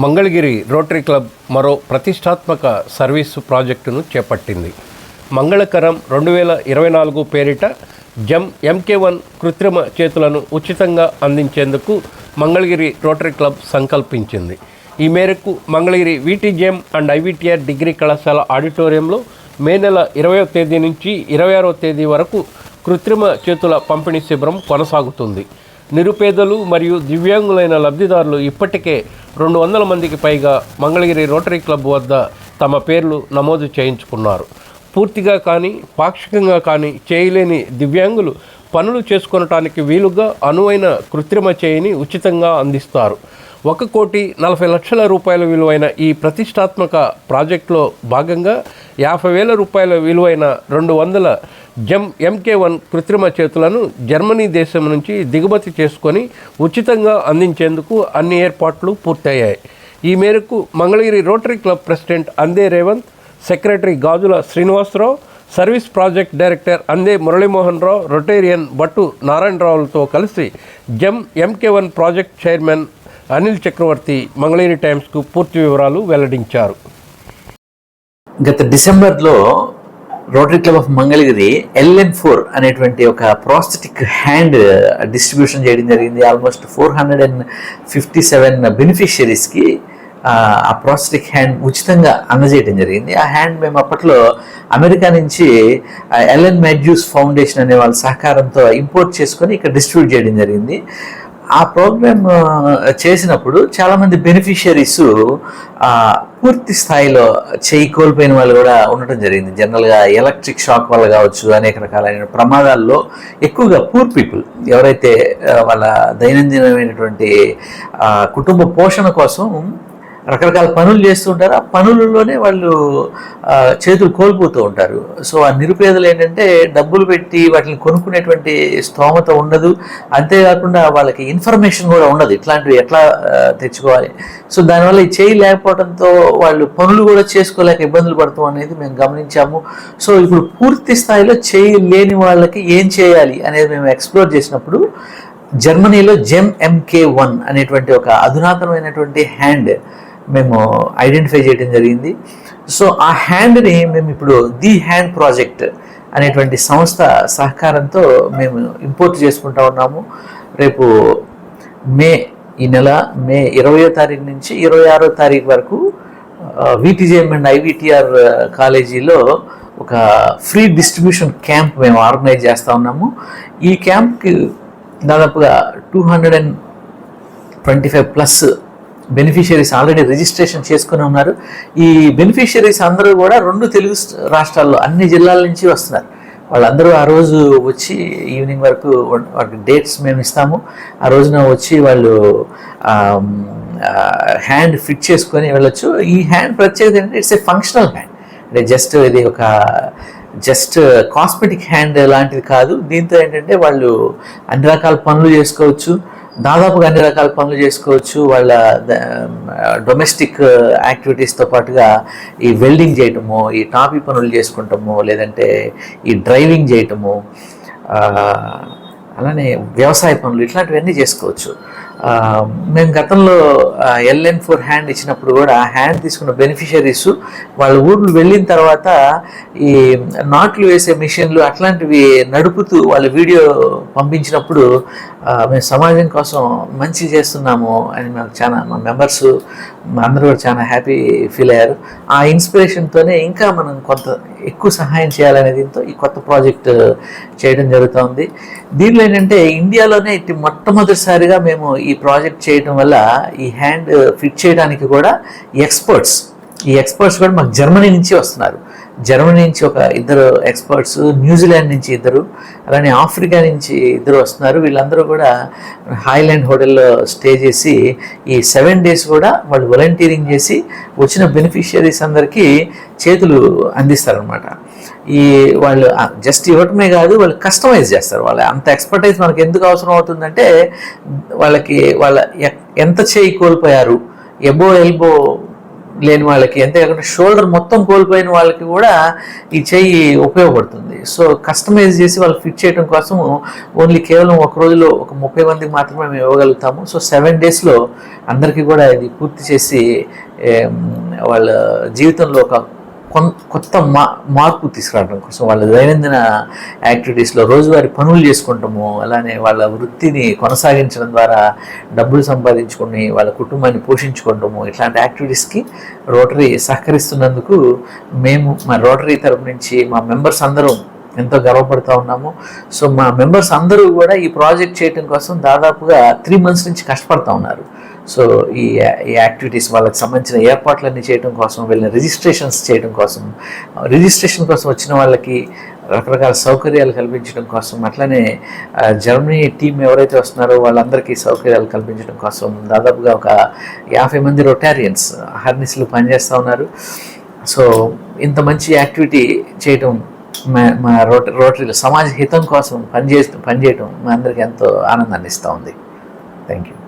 Mangalagiri rotary club మరో ప్రతిష్టాత్మక service ప్రాజెక్టును చేపట్టింది. మంగళకరం రెండు వేల ఇరవై నాలుగు పేరిట జమ్ ఎంకే వన్ కృత్రిమ చేతులను ఉచితంగా అందించేందుకు మంగళగిరి రోటరీ క్లబ్ సంకల్పించింది. ఈ మేరకు Mangalagiri VTJM and IVTR degree కళాశాల ఆడిటోరియంలో మే నెల ఇరవయో తేదీ నుంచి ఇరవై ఆరో తేదీ వరకు కృత్రిమ చేతుల పంపిణీ శిబిరం కొనసాగుతుంది. నిరుపేదలు మరియు దివ్యాంగులైన లబ్ధిదారులు ఇప్పటికే రెండు వందల మందికి పైగా మంగళగిరి రోటరీ క్లబ్ వద్ద తమ పేర్లు నమోదు చేయించుకున్నారు. పూర్తిగా కానీ పాక్షికంగా కానీ చేయలేని దివ్యాంగులు పనులు చేసుకొనటానికి వీలుగా అనువైన కృత్రిమ చేయిని ఉచితంగా అందిస్తారు. ఒక కోటి నలభై లక్షల రూపాయల విలువైన ఈ ప్రతిష్టాత్మక ప్రాజెక్టులో భాగంగా యాభై వేల రూపాయల విలువైన రెండు వందల జమ్ ఎంకే వన్ కృత్రిమ చేతులను జర్మనీ దేశం నుంచి దిగుమతి చేసుకొని ఉచితంగా అందించేందుకు అన్ని ఏర్పాట్లు పూర్తయ్యాయి. ఈ మేరకు Mangalagiri Rotary club president Ande Revanth secretary Gajula Srinivasarao service project director Ande Muralimohan Rao Rotarian Bhattu నారాయణరావులతో కలిసి జమ్ MK one project chairman Anil Chakravarthi Mangalagiri టైమ్స్కు పూర్తి వివరాలు వెల్లడించారు. గత డిసెంబర్లో Rotary club of Mangalagiri L N four అనేటువంటి ఒక ప్రాస్థెటిక్ హ్యాండ్ డిస్ట్రిబ్యూషన్ చేయడం జరిగింది. Almost four hundred and fifty seven బెనిఫిషియరీస్కి ఆ ప్రాస్థెటిక్ హ్యాండ్ ఉచితంగా అందజేయడం జరిగింది. ఆ హ్యాండ్ మేము అప్పట్లో అమెరికా నుంచి ఎల్ఎన్ మ్యాడ్యూస్ ఫౌండేషన్ అనే వాళ్ళ సహకారంతో ఇంపోర్ట్ చేసుకొని ఇక్కడ డిస్ట్రిబ్యూట్ చేయడం జరిగింది. ఆ ప్రోగ్రామ్ చేసినప్పుడు చాలామంది బెనిఫిషియరీస్ పూర్తి స్థాయిలో చేయి కోల్పోయిన వాళ్ళు కూడా ఉండటం జరిగింది. జనరల్గా ఎలక్ట్రిక్ షాక్ వల్ల కావచ్చు అనేక రకాలైన ప్రమాదాల్లో ఎక్కువగా పూర్ పీపుల్ ఎవరైతే వాళ్ళ దైనందినమైనటువంటి కుటుంబ పోషణ కోసం రకరకాల పనులు చేస్తూ ఉంటారు. ఆ పనులలోనే వాళ్ళు చేతులు కోల్పోతూ ఉంటారు. సో ఆ నిరుపేదలు ఏంటంటే డబ్బులు పెట్టి వాటిని కొనుక్కునేటువంటి స్తోమత ఉండదు. అంతేకాకుండా వాళ్ళకి ఇన్ఫర్మేషన్ కూడా ఉండదు. ఇట్లాంటివి ఎట్లా తెచ్చుకోవాలి? సో దానివల్ల ఈ చేయి లేకపోవడంతో వాళ్ళు పనులు కూడా చేసుకోలేక ఇబ్బందులు పడతాం అనేది మేము గమనించాము. సో ఇప్పుడు పూర్తి స్థాయిలో చేయి లేని వాళ్ళకి ఏం చేయాలి అనేది మేము ఎక్స్ప్లోర్ చేసినప్పుడు జర్మనీలో జెమ్ ఎంకే వన్ అనేటువంటి ఒక అధునాతనమైనటువంటి హ్యాండ్ మేము ఐడెంటిఫై చేయడం జరిగింది. సో ఆ హ్యాండ్ని మేము ఇప్పుడు ది హ్యాండ్ ప్రాజెక్ట్ అనేటువంటి సంస్థ సహకారంతో మేము ఇంపోర్ట్ చేసుకుంటా ఉన్నాము. రేపు మే ఈ నెల మే ఇరవయో తారీఖు నుంచి ఇరవై ఆరో తారీఖు వరకు విటీజేఎం అండ్ ఐవిటిఆర్ కాలేజీలో ఒక ఫ్రీ డిస్ట్రిబ్యూషన్ క్యాంప్ మేము ఆర్గనైజ్ చేస్తూ ఉన్నాము. ఈ క్యాంప్కి దాదాపుగా two hundred and twenty five plus beneficiaries already registration చేసుకుని ఉన్నారు. ఈ బెనిఫిషియరీస్ అందరూ కూడా రెండు తెలుగు రాష్ట్రాల్లో అన్ని జిల్లాల నుంచి వస్తున్నారు. వాళ్ళందరూ ఆ రోజు వచ్చి ఈవినింగ్ వరకు వాళ్ళకి డేట్స్ మేము ఇస్తాము. ఆ రోజున వచ్చి వాళ్ళు హ్యాండ్ ఫిట్ చేసుకొని వెళ్ళొచ్చు. ఈ హ్యాండ్ ప్రత్యేకత ఏంటంటే ఇట్స్ ఏ ఫంక్షనల్ హ్యాండ్ అంటే జస్ట్ ఇది ఒక జస్ట్ కాస్మెటిక్ హ్యాండ్ లాంటిది కాదు. దీంతో ఏంటంటే వాళ్ళు అన్ని రకాల పనులు చేసుకోవచ్చు. దాదాపుగా అన్ని రకాల పనులు చేసుకోవచ్చు. వాళ్ళ డొమెస్టిక్ యాక్టివిటీస్తో పాటుగా ఈ వెల్డింగ్ చేయటము ఈ టాపీ పనులు చేసుకుంటాము లేదంటే ఈ డ్రైవింగ్ చేయటము అలానే వ్యవసాయ పనులు ఇట్లాంటివన్నీ చేసుకోవచ్చు. మేము గతంలో ఎల్ఎన్ ఫోర్ హ్యాండ్ ఇచ్చినప్పుడు కూడా హ్యాండ్ తీసుకున్న బెనిఫిషరీస్ వాళ్ళ ఊర్లు వెళ్ళిన తర్వాత ఈ నాట్లు వేసే మిషన్లు అట్లాంటివి నడుపుతూ వాళ్ళ వీడియో పంపించినప్పుడు మేము సమాజం కోసం మంచి చేస్తున్నాము అని మాకు చాలా మా మెంబర్స్ అందరూ కూడా చాలా హ్యాపీ ఫీల్ అయ్యారు. ఆ ఇన్స్పిరేషన్తోనే ఇంకా మనం కొంత ఎక్కువ సహాయం చేయాలనే దీంతో ఈ కొత్త ప్రాజెక్ట్ చేయడం జరుగుతోంది. దీనిలో ఏంటంటే ఇండియాలోనే ఇటు మొట్టమొదటిసారిగా మేము ఈ ప్రాజెక్ట్ చేయడం వల్ల ఈ హ్యాండ్ ఫిట్ చేయడానికి కూడా ఎక్స్పర్ట్స్ ఈ ఎక్స్పర్ట్స్ కూడా మాకు జర్మనీ నుంచి వస్తున్నారు. జర్మనీ నుంచి ఒక ఇద్దరు ఎక్స్పర్ట్స్ న్యూజిలాండ్ నుంచి ఇద్దరు అలానే ఆఫ్రికా నుంచి ఇద్దరు వస్తున్నారు. వీళ్ళందరూ కూడా హాయ్లాండ్ హోటల్లో స్టే చేసి ఈ సెవెన్ డేస్ కూడా వాళ్ళు వాలంటీరింగ్ చేసి వచ్చిన బెనిఫిషియరీస్ అందరికీ చేతులు అందిస్తారనమాట ఈ వాళ్ళు జస్ట్ ఇవ్వటమే కాదు వాళ్ళు కస్టమైజ్ చేస్తారు. వాళ్ళ అంత ఎక్స్పర్టైజ్ మనకు ఎందుకు అవసరం అవుతుందంటే వాళ్ళకి వాళ్ళ ఎంత చేయి కోల్పోయారు ఎబో ఎల్బో లేని వాళ్ళకి అంతేకాకుండా షోల్డర్ మొత్తం కోల్పోయిన వాళ్ళకి కూడా ఈ చెయ్యి ఉపయోగపడుతుంది. సో కస్టమైజ్ చేసి వాళ్ళు ఫిట్ చేయడం కోసం ఓన్లీ కేవలం ఒక రోజులో ఒక ముప్పై మందికి మాత్రమే మేము ఇవ్వగలుగుతాము. సో సెవెన్ డేస్లో అందరికీ కూడా ఇది పూర్తి చేసి వాళ్ళ జీవితంలో ఒక కొన్- కొత్త మా మార్పు తీసుకురావడం కోసం వాళ్ళ దైనందిన యాక్టివిటీస్లో రోజువారి పనులు చేసుకుంటాము అలానే వాళ్ళ వృత్తిని కొనసాగించడం ద్వారా డబ్బులు సంపాదించుకొని వాళ్ళ కుటుంబాన్ని పోషించుకుంటాము ఇట్లాంటి యాక్టివిటీస్కి రోటరీ సహకరిస్తున్నందుకు మేము మా రోటరీ తరపు నుంచి మా మెంబర్స్ అందరం ఎంతో గర్వపడుతూ ఉన్నాము. సో మా మెంబర్స్ అందరూ కూడా ఈ ప్రాజెక్ట్ చేయడం కోసం దాదాపుగా త్రీ మంత్స్ నుంచి కష్టపడుతూ ఉన్నారు. సో ఈ ఈ యాక్టివిటీస్ వాళ్ళకి సంబంధించిన ఏర్పాట్లన్నీ చేయడం కోసం వెళ్ళిన రిజిస్ట్రేషన్స్ చేయడం కోసం రిజిస్ట్రేషన్ కోసం వచ్చిన వాళ్ళకి రకరకాల సౌకర్యాలు కల్పించడం కోసం అట్లనే జర్మనీ టీం ఎవరైతే వస్తున్నారో వాళ్ళందరికీ సౌకర్యాలు కల్పించడం కోసం దాదాపుగా ఒక యాభై మంది రొటారియన్స్ హర్నిస్లు పనిచేస్తూ ఉన్నారు. సో ఇంత మంచి యాక్టివిటీ చేయటం మా మా రోట రోటరీలో సమాజ హితం కోసం పనిచే పనిచేయటం మా అందరికీ ఎంతో ఆనందాన్ని ఇస్తూ ఉంది. Thank you